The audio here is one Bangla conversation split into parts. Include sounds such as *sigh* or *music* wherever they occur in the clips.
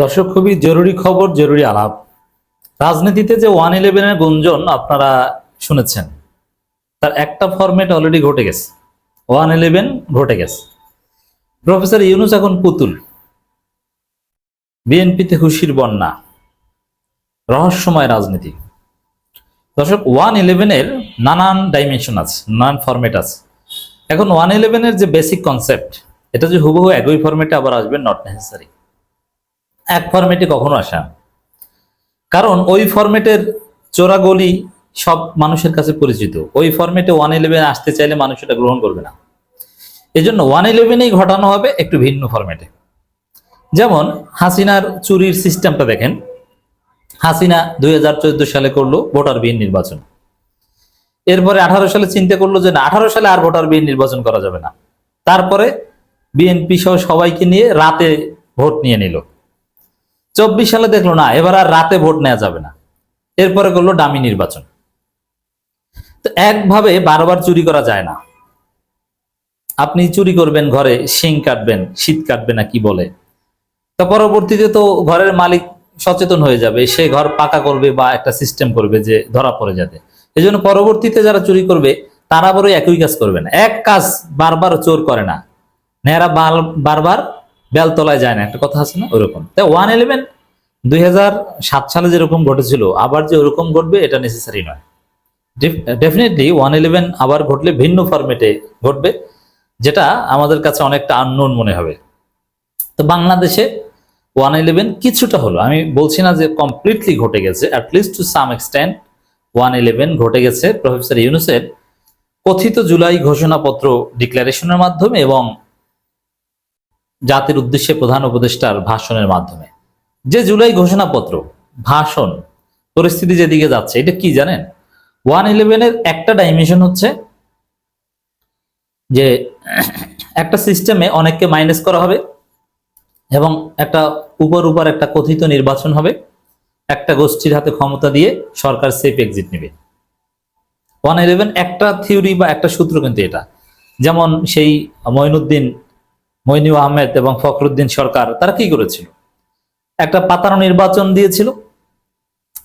দর্শক, খুবই জরুরি খবর, জরুরি আলাপ। রাজনীতিতে যে ওয়ান ইলেভেনের গুঞ্জন আপনারা শুনেছেন, তার একটা ফরম্যাট অলরেডি ঘটে গেছে। ওয়ান ইলেভেন ঘটে গেছে। প্রফেসর ইউনুস এখন পুতুল। বিএনপিতে খুশির বন্যা। রহস্যময় রাজনীতি। দর্শক, ওয়ান ইলেভেনের নানান ডাইমেনশন আছে, নানান ফরম্যাট আছে। এখন ওয়ান ইলেভেনের যে বেসিক কনসেপ্ট এটা যে হুবহু একই ফরম্যাটে আবার আসবে নট নেসেসারি এক ফরম্যাটে কখনো আসা কারণ ওই ফরম্যাটের চোরাগলি সব মানুষের কাছে পরিচিত। ওই ফরম্যাটে ওয়ান ইলেভেন আসতে চাইলে মানুষ এটা গ্রহণ করবে না। এই জন্য ওয়ান ইলেভেনেই ঘটানো হবে একটু ভিন্ন ফরম্যাটে যেমন হাসিনার চুরির সিস্টেমটা দেখেন। হাসিনা দুই হাজার চোদ্দ সালে করল ভোটারবিহীন নির্বাচন। এরপরে আঠারো সালে চিন্তা করল যে না, আঠারো সালে আর ভোটারবিহীন নির্বাচন করা যাবে না। তারপরে বিএনপি সহ সবাইকে নিয়ে রাতে ভোট নিয়ে নিল। চব্বিশ সালে দেখল, না, এবার আর রাতে ভোট নেওয়া যাবে না। এরপরে করল ডামি নির্বাচন। তো একভাবে বারবার চুরি করা যায় না। আপনি চুরি করবেন ঘরে, শিং কাটবেন, শীত কাটবে না কি বলে। তা পরবর্তীতে তো ঘরের মালিক সচেতন হয়ে যাবে, সে ঘর পাকা করবে বা একটা সিস্টেম করবে যে ধরা পড়ে যাবে। এই জন্য পরবর্তীতে যারা চুরি করবে, তারা বড় একই কাজ করবে না। এক কাজ বারবার চোর করে না। নেহারা বারবার বেলতলায় যায় না, একটা কথা আছে না? ওরকম। তাই ওয়ান ইলেভেন দুই হাজার সাত সালে যেরকম ঘটেছিল, আবার যে ওরকম ঘটবে, এটা নেসেসারি নয়। ডেফিনেটলি ওয়ান ইলেভেন আবার ঘটলে ভিন্ন ফরম্যাটে ঘটবে, যেটা আমাদের কাছে অনেকটা আননোন মনে হবে। তো বাংলাদেশে ওয়ান ইলেভেন কিছুটা হলো। আমি বলছি না যে কমপ্লিটলি ঘটে গেছে at least to some extent one eleven ঘটে গেছে। প্রফেসর ইউনুসের কথিত জুলাই ঘোষণাপত্র ডিক্লারেশনের মাধ্যমে এবং জাতির উদ্দেশ্যে প্রধান উপদেষ্টার ভাষণের মাধ্যমে। যে জুলাই ঘোষণাপত্র, ভাষণ, পরিস্থিতি যেদিকে যাচ্ছে, এটা কি জানেন? ওয়ান ইলেভেনের একটা ডাইমেনশন হচ্ছে যে একটা সিস্টেমে অনেককে মাইনাস করা হবে এবং একটা উপর উপর একটা কথিত নির্বাচন হবে। একটা গোষ্ঠীর হাতে ক্ষমতা দিয়ে সরকার সেফ এক্সিট নেবে। ওয়ান ইলেভেন একটা থিওরি বা একটা সূত্র কিন্তু এটা। যেমন সেই মঈনুদ্দিন মইনু আহমেদ এবং ফখরুদ্দিন সরকার, তারা কি করেছিল? একটা পাতানো নির্বাচন দিয়েছিল।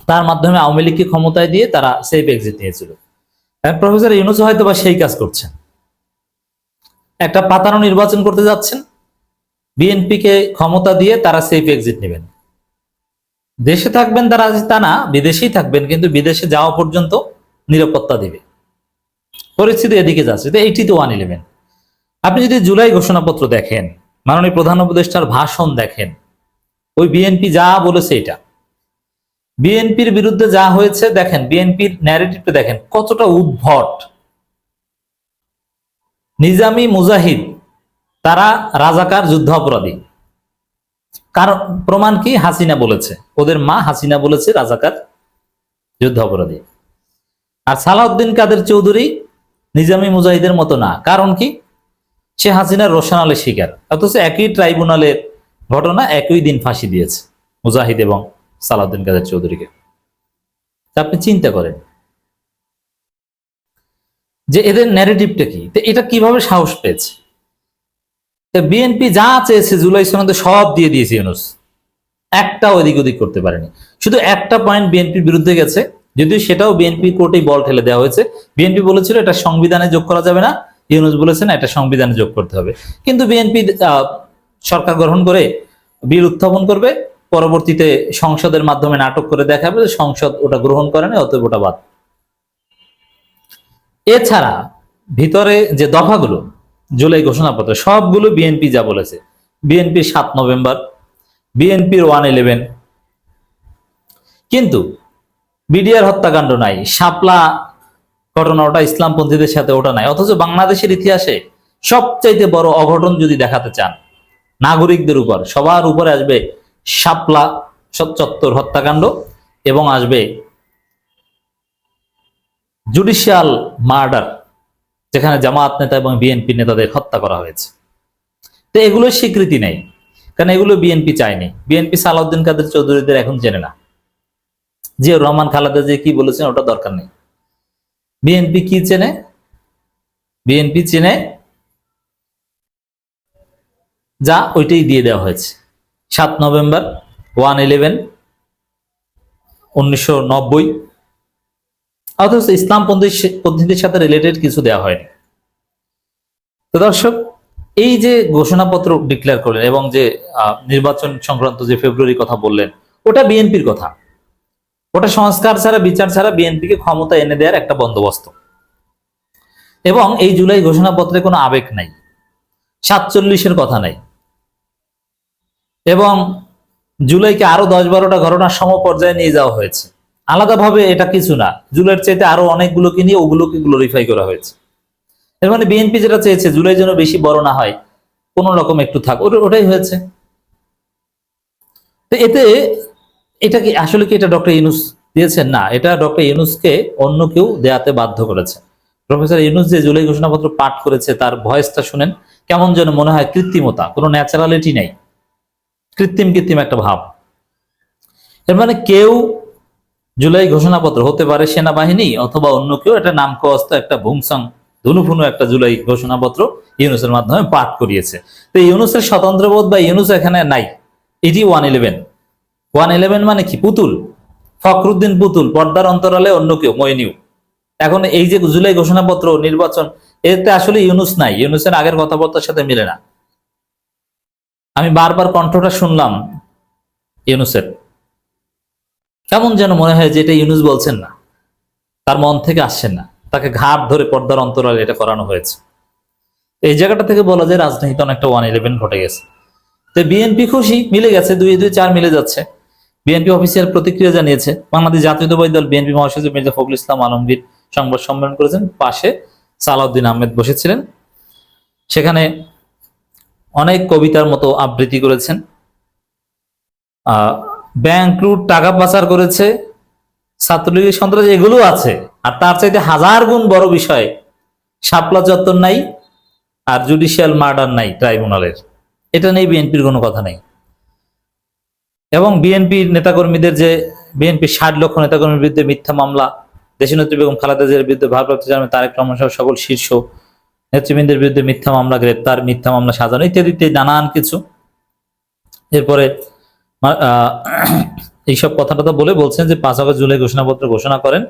তার মাধ্যমে আওয়ামী লীগকে ক্ষমতায় দিয়ে তারা সেফ এক্সিট নিয়েছিল। প্রফেসর ইউনুস হয়তো বা সেই কাজ করছেন। একটা পাতানো নির্বাচন করতে যাচ্ছেন। বিএনপিকে ক্ষমতা দিয়ে তারা সেফ এক্সিট নেবেন। দেশে থাকবেন তারা তা না, বিদেশেই থাকবেন, কিন্তু বিদেশে যাওয়া পর্যন্ত নিরাপত্তা দিবে। পরিস্থিতি এদিকে যাচ্ছে। এইটি তো ওয়ান ইলেভেন আপনি যদি জুলাই ঘোষণাপত্র দেখেন, মাননীয় প্রধান উপদেষ্টার ভাষণ দেখেন, ওই বিএনপি যা বলেছে এটা বিএনপির বিরুদ্ধে যা হয়েছে দেখেন বিএনপির ন্যারেটিভটা দেখেন, কতটা উদ্ভট। নিজামি মুজাহিদ, তারা রাজাকার যুদ্ধ অপরাধী কারণ, প্রমাণ কি? হাসিনা বলেছে। ওদের মা হাসিনা বলেছে রাজাকার যুদ্ধ অপরাধী আর সালাউদ্দিন কাদের চৌধুরী? নিজামি মুজাহিদের মতো না। কারণ কি? সে হাসিনার রোশনালের শিকার। অথচ একই ট্রাইব্যুনালের ঘটনা একই দিন ফাঁসি দিয়েছে মুজাহিদ এবং সালাউদ্দিন কাদের চৌধুরীকে। আপনি চিন্তা করেন। যে এদের ন্যারেটিভটা কি? এটা কীভাবে সাহস পেয়েছে? বিএনপি যা চেয়েছে জুলাই সনদে সব দিয়ে দিয়েছে ইউনুস। একটা ওদিক ওদিক করতে পারেনি। শুধু একটা পয়েন্ট বিএনপির বিরুদ্ধে গেছে, যদিও সেটাও বিএনপি কোর্টেই বল ঠেলে দেওয়া হয়েছে। বিএনপি বলেছিল এটা সংবিধানে যোগ করা যাবে না ইউনুস বলেছেন এটা সংবিধানে যোগ করতে হবে। কিন্তু বিএনপি সরকার গ্রহণ করে বিল উত্থাপন করবে, পরবর্তীতে সংসদের মাধ্যমে নাটক করে দেখাবে সংসদ ওটা গ্রহণ করে না অতএব ওটা বাদ। এছাড়া ভিতরে যে দফাগুলো, জুলাই ঘোষণাপত্র, সবগুলো বিএনপি যা বলেছে। বিএনপির সাত নভেম্বর বিএনপির ওয়ান ইলেভেন। কিন্তু বিডিআর হত্যাকাণ্ড নাই, শাপলা ঘটনা ওটা ইসলামপন্থীদের সাথে ওটা নাই। অথচ বাংলাদেশের ইতিহাসে সবচাইতে বড় অঘটন যদি দেখাতে চান, নাগরিকদের উপর, সবার উপরে আসবে শাপলা চত্বর হত্যাকাণ্ড এবং আসবে জুডিশিয়াল মার্ডার, যেখানে জামাত নেতা এবং বিএনপি নেতাদের হত্যা করা হয়েছে। তো এগুলো স্বীকৃতি নেই, কারণ এগুলো বিএনপি চায়নি। বিএনপি সালাউদ্দিন কাদের চৌধুরীদের এখন জেনে না। যে রহমান খালেদা যে কি বলেছেন ওটা দরকার নেই। বিএনপি কি চেনে? বিএনপি চেনে যা ওইটাই দিয়ে দেওয়া হয়েছে। সাত নভেম্বর ওয়ান ইলেভেন উনিশশো নব্বই। অথচ ইসলাম পন্থী- পদ্ধতির সাথে রিলেটেড কিছু দেওয়া হয়নি। তো দর্শক, এই যে ঘোষণাপত্র ডিক্লেয়ার করলেন এবং যে নির্বাচন সংক্রান্ত যে ফেব্রুয়ারি কথা বললেন, ওটা বিএনপির কথা। ওটা সংস্কার ছাড়া, বিচার ছাড়া বিএনপিকে ক্ষমতা এনে দেওয়ার একটা বন্দোবস্ত। এবং এই জুলাই ঘোষণাপত্রে কোনো আবেগ নাই। সাতচল্লিশের কথা নাই। এবং জুলাইকে আরও দশ বারোটা ঘটনার সম পর্যায়ে নিয়ে যাওয়া হয়েছে। আলাদাভাবে এটা কিছু না। জুলাইয়ের চাইতে আরও অনেকগুলোকে নিয়ে ওগুলোকে গ্লোরিফাই করা হয়েছে। এর মানে বিএনপি যেটা চেয়েছে, জুলাই যেন বেশি বড় না হয়, কোন রকম একটু থাক, ওটা- ওটাই হয়েছে। তো এতে এটা কি, আসলে কি এটা ডক্টর ইউনুস দিয়েছেন? না, এটা ডক্টর ইউনুসকে অন্য কেউ দেয়াতে বাধ্য করেছে। প্রফেসর ইউনুস যে জুলাই ঘোষণাপত্র পাঠ করেছে, তার ভয়েসটা শুনেন, কেমন যেন মনে হয় কৃত্রিমতা, কোনো ন্যাচারালিটি নেই। কৃত্রিম কৃত্রিম একটা ভাব। এর মানে কেউ জুলাই ঘোষণাপত্র হতে পারে সেনাবাহিনী অথবা অন্য কেউ, এটা নামকস্ত একটা ভুংসং, ধুনুফুনু একটা জুলাই ঘোষণাপত্র ইউনুসের মাধ্যমে পাঠ করিয়েছে। তো ইউনুসের স্বতন্ত্রবোধ বা ইউনুস এখানে নাই। এটি ওয়ান ইলেভেন। ওয়ান ইলেভেন মানে কি? পুতুল। ফখরুদ্দিন পুতুল, পর্দার অন্তরালে অন্য কেউ, মইনিউ। এখন এই যে জুলাই ঘোষণাপত্র, নির্বাচন, এতে আসলে ইউনুস নাই। ইউনুসের আগের কথাবার্তার সাথে মিলে না। আমি বারবার কণ্ঠটা শুনলাম ইউনুসের। কেমন যেন মনে হয় যে এটা ইউনুস বলছেন না। তার মন থেকে আসছেন না। তাকে ঘাট ধরে পর্দার অন্তরালে এটা করানো হয়েছে। এই জায়গাটা থেকে বলা যায় রাজনীতিতে অনেকটা ওয়ান ইলেভেন ঘটে গেছে। তো বিএনপি খুশি, মিলে গেছে, দুই দুই চার মিলে যাচ্ছে। বিএনপি অফিসিয়াল প্রতিক্রিয়া জানিয়েছে, বাংলাদেশ জাতীয়তাবাদী দল বিএনপি মহাসচিব মির্জা ফখরুল ইসলাম আলমগীর সংবাদ সম্মেলন করেছেন। পাশে সালাউদ্দিন আহমেদ বসেছিলেন। সেখানে অনেক কবিতার মতো আবৃত্তি করেছেন। ব্যাংক লুট টাকা পাচার করেছে ছাত্রলীগের সন্ত্রাস এগুলো আছে, আর তার চাইতে হাজার গুণ বড় বিষয়, শাপলা চত্বর নাই আর জুডিশিয়াল মার্ডার নাই ট্রাইব্যুনালের। এটা নেই বিএনপির কোনো কথা নেই। এবং বিএনপির নেতাকর্মীদের যে বিএনপির ষাট লক্ষ নেতাকর্মীর বিরুদ্ধে মিথ্যা মামলা দেশনেত্রী বেগম খালেদা জিয়ার বিরুদ্ধে ভারপ্রাপ্ত চেয়ারম্যান তারেক রহমান সহ সকল শীর্ষ নেতৃবৃন্দের বিরুদ্ধে মিথ্যা মামলা, গ্রেপ্তার, মিথ্যা মামলা, সাজানো ইত্যাদি ইত্যাদি, নানান কিছু। এরপরে *clears throat* এইসব কথাটা তো বলে বলছেন যে পাঁচ আগস্ট জুলাই ঘোষণাপত্র ঘোষণা করেন।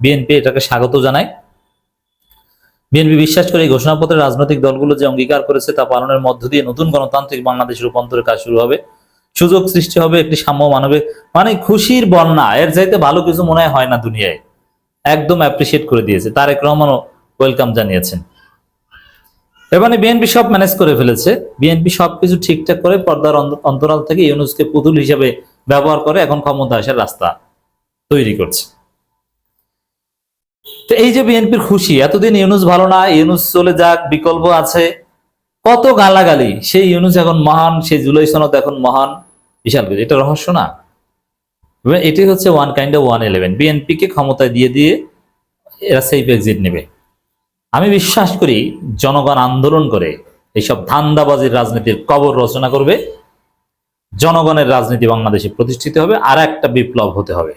বিএনপি এটাকে স্বাগত জানায়। বিএনপি বিশ্বাস করে এই ঘোষণাপত্রে রাজনৈতিক দলগুলো যে অঙ্গীকার করেছে তা পালনের মধ্য দিয়ে নতুন গণতান্ত্রিক বাংলাদেশ রূপান্তরের কাজ শুরু হবে। সুযোগ সৃষ্টি হবে, একটি সাম্য মানবিক মানে খুশির বন্যা, এর চাইতে ভালো কিছু মনে হয় না দুনিয়ায়। একদম অ্যাপ্রিসিয়েট করে দিয়েছে। তারেক রহমানও ওয়েলকাম জানিয়েছেন। মানে বিএনপি সব ম্যানেজ করে ফেলেছে। বিএনপি সবকিছু ঠিকঠাক করে পর্দার অন্ত- অন্তরাল থেকে ইউনুসকে পুতুল হিসেবে ব্যবহার করে এখন ক্ষমতা আসার রাস্তা তৈরি করছে। তো এই যে বিএনপির খুশি, এতদিন ইউনুস ভালো না, ইউনুস চলে যাক, বিকল্প আছে। কত গালাগালি। সেই ইউনুস এখন মহান, সেই জুলাই সনদ এখন মহান। বিশাল কিছু এটা রহস্য না? এটি হচ্ছে one kind of one eleven বিএনপিকে ক্ষমতায় দিয়ে দিয়ে এরা সেফ এক্সিট নেবে। আমি বিশ্বাস করি, জনগণ আন্দোলন করে এইসব ধান্দাবাজির রাজনীতির কবর রচনা করবে। জনগণের রাজনীতি বাংলাদেশে প্রতিষ্ঠিত হবে, আর একটা বিপ্লব হতে হবে।